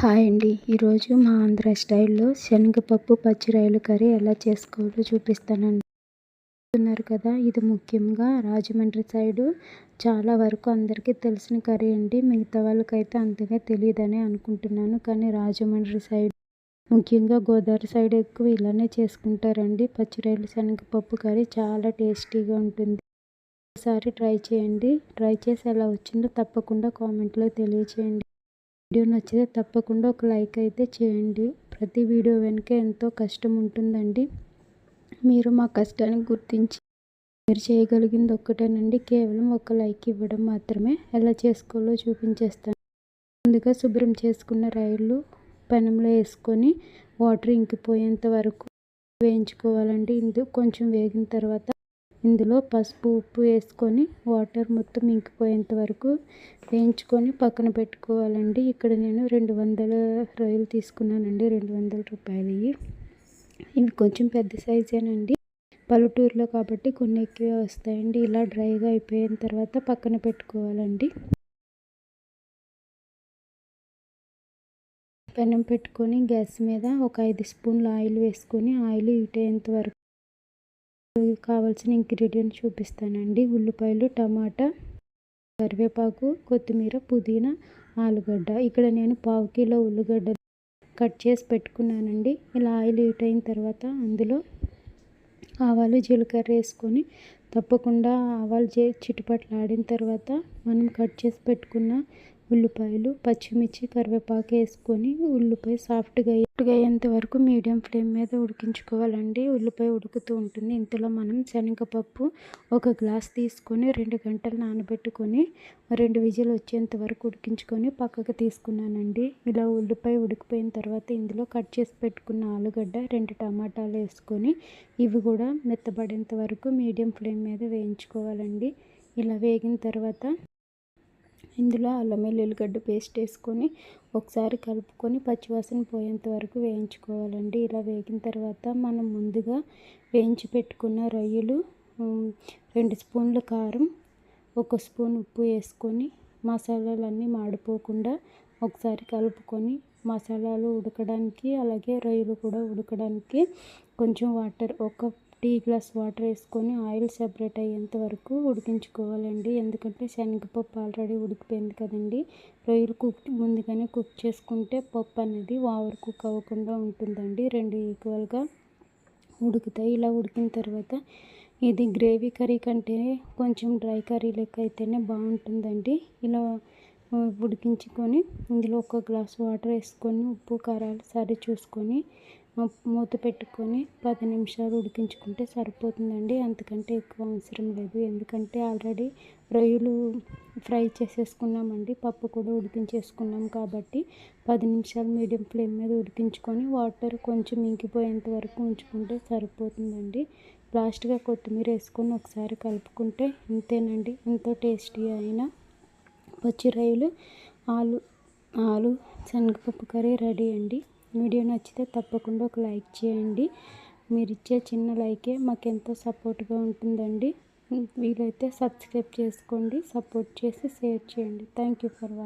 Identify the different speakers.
Speaker 1: Hi అండి. ఈరోజు మా ఆంధ్ర స్టైల్లో శనగపప్పు పచ్చిరాయలు కర్రీ ఎలా చేసుకోవాలో చూపిస్తానండి. చూస్తున్నారు కదా ఇది ముఖ్యంగా రాజమండ్రి సైడు. చాలా వరకు అందరికీ తెలిసిన కర్రీ అండి. మిగతా వాళ్ళకైతే అంతగా తెలియదని అనుకుంటున్నాను. కానీ రాజమండ్రి సైడ్ ముఖ్యంగా గోదావరి సైడ్ ఎక్కువ ఇలానే చేసుకుంటారండి. పచ్చిరాయలు శనగపప్పు కర్రీ చాలా టేస్టీగా ఉంటుంది. ఒకసారి ట్రై చేయండి. ట్రై చేసి ఎలా వచ్చిందో తప్పకుండా కామెంట్లో తెలియచేయండి. వీడియో నచ్చితే తప్పకుండా ఒక లైక్ అయితే చేయండి. ప్రతి వీడియో వెనుక ఎంతో కష్టం ఉంటుందండి. మీరు మా కష్టాన్ని గుర్తించి మీరు చేయగలిగింది ఒక్కటేనండి. కేవలం ఒక లైక్ ఇవ్వడం మాత్రమే. ఎలా చేసుకోవాలో చూపించేస్తాను. ముందుగా శుభ్రం చేసుకున్న రైళ్ళు పెనంలో వేసుకొని వాటర్ ఇంకిపోయేంత వరకు వేయించుకోవాలండి. ఇందుకు కొంచెం వేగిన తర్వాత ఇందులో పసుపు ఉప్పు వేసుకొని వాటర్ మొత్తం ఇంకిపోయేంత వరకు వేయించుకొని పక్కన పెట్టుకోవాలండి. ఇక్కడ నేను రెండు వందల రొయ్యలు తీసుకున్నానండి. రెండు వందల రూపాయలు ఇవి. కొంచెం పెద్ద సైజేనండి. పల్లెటూరులో కాబట్టి కొన్ని ఎక్కువ వస్తాయండి. ఇలా డ్రైగా అయిపోయిన తర్వాత పక్కన పెట్టుకోవాలండి. పెనం పెట్టుకొని గ్యాస్ మీద ఒక ఐదు స్పూన్లు ఆయిల్ వేసుకొని ఆయిల్ అయ్యేంత వరకు కావాల్సిన ఇంగ్రీడియంట్స్ చూపిస్తానండి. ఉల్లిపాయలు టమాటా కరివేపాకు కొత్తిమీర పుదీనా ఆలుగడ్డ. ఇక్కడ నేను పావు కిలో ఉల్లిగడ్డ కట్ చేసి పెట్టుకున్నానండి. ఇలా ఆయిల్ హీట్ అయిన తర్వాత అందులో ఆవాలు జీలకర్ర వేసుకొని తప్పకుండా ఆవాలు చిటుపట్లాడిన తర్వాత మనం కట్ చేసి పెట్టుకున్న ఉల్లిపాయలు పచ్చిమిర్చి కరివేపాకు వేసుకొని ఉల్లిపాయ సాఫ్ట్గా అయ్యేంత వరకు మీడియం ఫ్లేమ్ మీద ఉడికించుకోవాలండి. ఉల్లిపాయ ఉడుకుతూ ఉంటుంది. ఇంతలో మనం శనగపప్పు ఒక గ్లాస్ తీసుకొని రెండు గంటలు నానబెట్టుకొని రెండు విజిల్ వచ్చేంత వరకు ఉడికించుకొని పక్కకు తీసుకున్నానండి. ఇలా ఉల్లిపాయ ఉడికిపోయిన తర్వాత ఇందులో కట్ చేసి పెట్టుకున్న ఆలుగడ్డ రెండు టమాటాలు వేసుకొని ఇవి కూడా మెత్తబడేంత వరకు మీడియం ఫ్లేమ్ మీద వేయించుకోవాలండి. ఇలా వేగిన తర్వాత ఇందులో అల్లం వెల్లుల్లిగడ్డ పేస్ట్ వేసుకొని ఒకసారి కలుపుకొని పచ్చివాసన పోయేంత వరకు వేయించుకోవాలండి. ఇలా వేగిన తర్వాత మనం ముందుగా వేయించి పెట్టుకున్న రొయ్యలు రెండు స్పూన్ల కారం ఒక స్పూన్ ఉప్పు వేసుకొని మసాలాలన్నీ మాడిపోకుండా ఒకసారి కలుపుకొని మసాలాలు ఉడకడానికి అలాగే రొయ్యలు కూడా ఉడకడానికి కొంచెం వాటర్ ఒక టీ గ్లాస్ వాటర్ వేసుకొని ఆయిల్ సెపరేట్ అయ్యేంత వరకు ఉడికించుకోవాలండి. ఎందుకంటే శనగపప్పు ఆల్రెడీ ఉడికిపోయింది కదండి. రొయ్యలు కుక్ ముందుగానే కుక్ చేసుకుంటే పప్పు అనేది ఓవర్ కుక్ అవ్వకుండా ఉంటుందండి. రెండు ఈక్వల్గా ఉడుకుతాయి. ఇలా ఉడికిన తర్వాత ఇది గ్రేవీ కర్రీ కంటే కొంచెం డ్రై కర్రీ లెక్క అయితేనే బాగుంటుందండి. ఇలా ఉడికించుకొని ఇందులో ఒక గ్లాస్ వాటర్ వేసుకొని ఉప్పు కారాలు సరి చూసుకొని మూత పెట్టుకొని పది నిమిషాలు ఉడికించుకుంటే సరిపోతుందండి. అంతకంటే ఎక్కువ అవసరం లేదు. ఎందుకంటే ఆల్రెడీ రొయ్యలు ఫ్రై చేసేసుకున్నామండి. పప్పు కూడా ఉడికించేసుకున్నాం కాబట్టి పది నిమిషాలు మీడియం ఫ్లేమ్ మీద ఉడికించుకొని వాటర్ కొంచెం ఇంకిపోయేంత వరకు ఉంచుకుంటే సరిపోతుందండి. లాస్ట్గా కొత్తిమీర వేసుకొని ఒకసారి కలుపుకుంటే ఇంతేనండి. ఎంతో టేస్టీ అయినా పచ్చి ఆలు ఆలు శనగపప్పు కర్రీ రెడీ అండి. వీడియో నచ్చితే తప్పకుండా ఒక లైక్ చేయండి. మీరు ఇచ్చే చిన్న లైకే మాకెంతో సపోర్ట్గా ఉంటుందండి. వీలైతే సబ్స్క్రైబ్ చేసుకోండి సపోర్ట్ చేసి షేర్ చేయండి. Thank you for watching